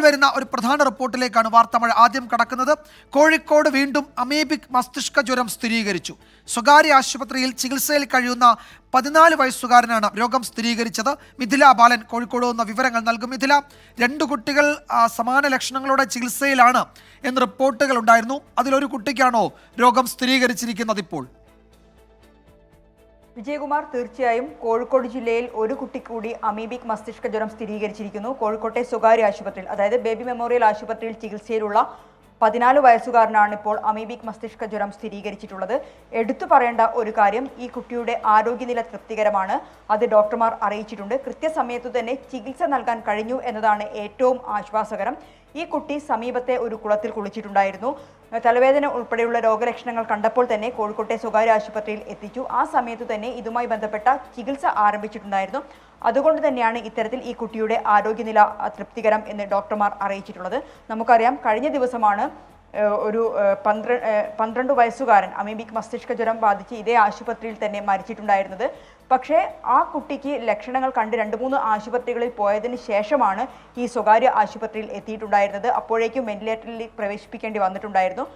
വരുന്ന ഒരു പ്രധാന റിപ്പോർട്ടിലേക്കാണ് വാർത്തമഴ ആദ്യം കടക്കുന്നത്. കോഴിക്കോട് വീണ്ടും അമേബിക് മസ്തിഷ്ക ജ്വരം സ്ഥിരീകരിച്ചു. സ്വകാര്യ ആശുപത്രിയിൽ ചികിത്സയിൽ കഴിയുന്ന പതിനാല് വയസ്സുകാരനാണ് രോഗം സ്ഥിരീകരിച്ചത്. മിഥില ബാലൻ കോഴിക്കോട് നിന്ന് വിവരങ്ങൾ നൽകും. മിഥില രണ്ട് കുട്ടികൾ സമാന ലക്ഷണങ്ങളോടെ ചികിത്സയിലാണ് എന്ന് റിപ്പോർട്ടുകൾ ഉണ്ടായിരുന്നു. അതിലൊരു കുട്ടിക്കാണോ രോഗം സ്ഥിരീകരിച്ചിരിക്കുന്നത് ഇപ്പോൾ? വിജയകുമാർ തീർച്ചയായും കോഴിക്കോട് ജില്ലയിൽ ഒരു കുട്ടി കൂടി അമീബിക് മസ്തിഷ്ക ജ്വരം സ്ഥിരീകരിച്ചിരിക്കുന്നു. കോഴിക്കോട്ടെ സ്വകാര്യ ആശുപത്രിയിൽ അതായത് ബേബി മെമ്മോറിയൽ ആശുപത്രിയിൽ ചികിത്സയിലുള്ള പതിനാല് വയസ്സുകാരനാണ് ഇപ്പോൾ അമീബിക് മസ്തിഷ്ക ജ്വരം സ്ഥിരീകരിച്ചിട്ടുള്ളത്. എടുത്തു പറയേണ്ട ഒരു കാര്യം ഈ കുട്ടിയുടെ ആരോഗ്യനില തൃപ്തികരമാണ്. അത് ഡോക്ടർമാർ അറിയിച്ചിട്ടുണ്ട്. കൃത്യസമയത്തു തന്നെ ചികിത്സ നൽകാൻ കഴിഞ്ഞു എന്നതാണ് ഏറ്റവും ആശ്വാസകരം. ഈ കുട്ടി സമീപത്തെ ഒരു കുളത്തിൽ കുളിച്ചിട്ടുണ്ടായിരുന്നു. തലവേദന ഉൾപ്പെടെയുള്ള രോഗലക്ഷണങ്ങൾ കണ്ടപ്പോൾ തന്നെ കോഴിക്കോട്ടെ സ്വകാര്യ ആശുപത്രിയിൽ എത്തിച്ചു. ആ സമയത്ത് തന്നെ ഇതുമായി ബന്ധപ്പെട്ട ചികിത്സ ആരംഭിച്ചിട്ടുണ്ടായിരുന്നു. അതുകൊണ്ട് തന്നെയാണ് ഇത്തരത്തിൽ ഈ കുട്ടിയുടെ ആരോഗ്യനില തൃപ്തികരം എന്ന് ഡോക്ടർമാർ അറിയിച്ചിട്ടുള്ളത്. നമുക്കറിയാം കഴിഞ്ഞ ദിവസമാണ് ഒരു പന്ത്ര പന്ത്രണ്ട് വയസ്സുകാരൻ അമീബിക് മസ്തിഷ്ക ജ്വരം ബാധിച്ച് ഇതേ ആശുപത്രിയിൽ തന്നെ മരിച്ചിട്ടുണ്ടായിരുന്നത്. പക്ഷേ ആ കുട്ടിക്ക് ലക്ഷണങ്ങൾ കണ്ട് രണ്ട് മൂന്ന് ആശുപത്രികളിൽ പോയതിന് ശേഷമാണ് ഈ സ്വകാര്യ ആശുപത്രിയിൽ എത്തിയിട്ടുണ്ടായിരുന്നത്. അപ്പോഴേക്കും വെന്റിലേറ്ററിൽ പ്രവേശിപ്പിക്കേണ്ടി വന്നിട്ടുണ്ടായിരുന്നു.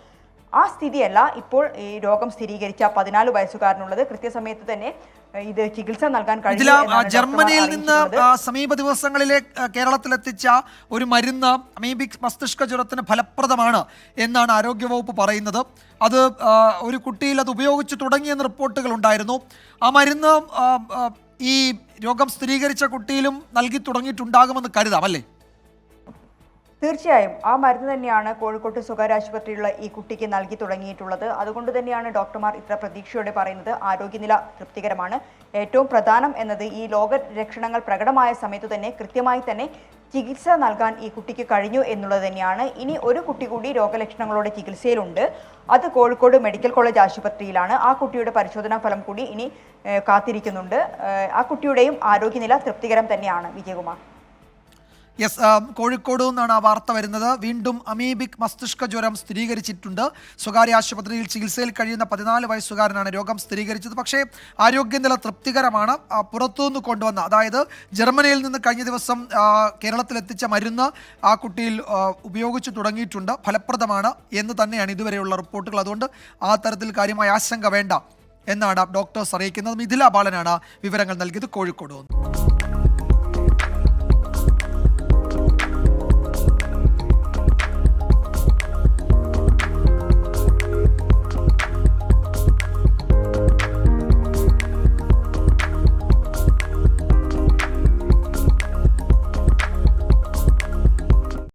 ആ സ്ഥിതിയല്ല ഇപ്പോൾ ഈ രോഗം സ്ഥിരീകരിച്ച പതിനാല് വയസ്സുകാരനുള്ളത്. കൃത്യസമയത്ത് തന്നെ ഇത് ചികിത്സ നൽകാൻ ഡോക്ടർമാർ ജർമ്മനിയിൽ നിന്ന് സമീപ ദിവസങ്ങളിലെ കേരളത്തിലെത്തിച്ച ഒരു മരുന്ന് അമീബിക് മസ്തിഷ്ക ജ്വരത്തിന് ഫലപ്രദമാണ് എന്നാണ് ആരോഗ്യവകുപ്പ് പറയുന്നത്. അത് ഒരു കുട്ടിയിൽ അത് ഉപയോഗിച്ച് തുടങ്ങിയെന്ന് റിപ്പോർട്ടുകൾ ഉണ്ടായിരുന്നു. ആ മരുന്ന് ഈ രോഗം സ്ഥിരീകരിച്ച കുട്ടിയിലും നൽകി തുടങ്ങിയിട്ടുണ്ടാകുമെന്ന് കരുതാം അല്ലേ? തീർച്ചയായും ആ മരുന്ന് തന്നെയാണ് കോഴിക്കോട്ട് സ്വകാര്യ ആശുപത്രിയിലുള്ള ഈ കുട്ടിക്ക് നൽകി തുടങ്ങിയിട്ടുള്ളത്. അതുകൊണ്ട് തന്നെയാണ് ഡോക്ടർമാർ ഇത്ര പ്രതീക്ഷയോടെ പറയുന്നത്. ആരോഗ്യനില തൃപ്തികരമാണ്. ഏറ്റവും പ്രധാനം എന്നത് ഈ ലോക ലക്ഷണങ്ങൾ പ്രകടമായ സമയത്ത് തന്നെ കൃത്യമായി തന്നെ ചികിത്സ നൽകാൻ ഈ കുട്ടിക്ക് കഴിഞ്ഞു എന്നുള്ളത് തന്നെയാണ്. ഇനി ഒരു കുട്ടി കൂടി രോഗലക്ഷണങ്ങളോടെ ചികിത്സയിലുണ്ട്. അത് കോഴിക്കോട് മെഡിക്കൽ കോളേജ് ആശുപത്രിയിലാണ്. ആ കുട്ടിയുടെ പരിശോധനാ ഫലം കൂടി ഇനി കാത്തിരിക്കുന്നുണ്ട്. ആ കുട്ടിയുടെയും ആരോഗ്യനില തൃപ്തികരം തന്നെയാണ്. വിജയകുമാർ. യെസ് കോഴിക്കോട് നിന്നാണ് ആ വാർത്ത വരുന്നത്. വീണ്ടും അമീബിക് മസ്തിഷ്ക ജ്വരം സ്ഥിരീകരിച്ചിട്ടുണ്ട്. സ്വകാര്യ ആശുപത്രിയിൽ ചികിത്സയിൽ കഴിയുന്ന പതിനാല് വയസ്സുകാരനാണ് രോഗം സ്ഥിരീകരിച്ചത്. പക്ഷേ ആരോഗ്യനില തൃപ്തികരമാണ് പുറത്തുനിന്ന് കൊണ്ടുവന്ന അതായത് ജർമ്മനിയിൽ നിന്ന് കഴിഞ്ഞ ദിവസം കേരളത്തിലെത്തിച്ച മരുന്ന് ആ കുട്ടിയിൽ ഉപയോഗിച്ചു തുടങ്ങിയിട്ടുണ്ട്. ഫലപ്രദമാണ് എന്ന് തന്നെയാണ് ഇതുവരെയുള്ള റിപ്പോർട്ടുകൾ. അതുകൊണ്ട് ആ തരത്തിൽ കാര്യമായ ആശങ്ക വേണ്ട എന്നാണ് ഡോക്ടേഴ്സ് അറിയിക്കുന്നത്. മിഥില ബാലനാണ് വിവരങ്ങൾ നൽകിയത്. കോഴിക്കോട്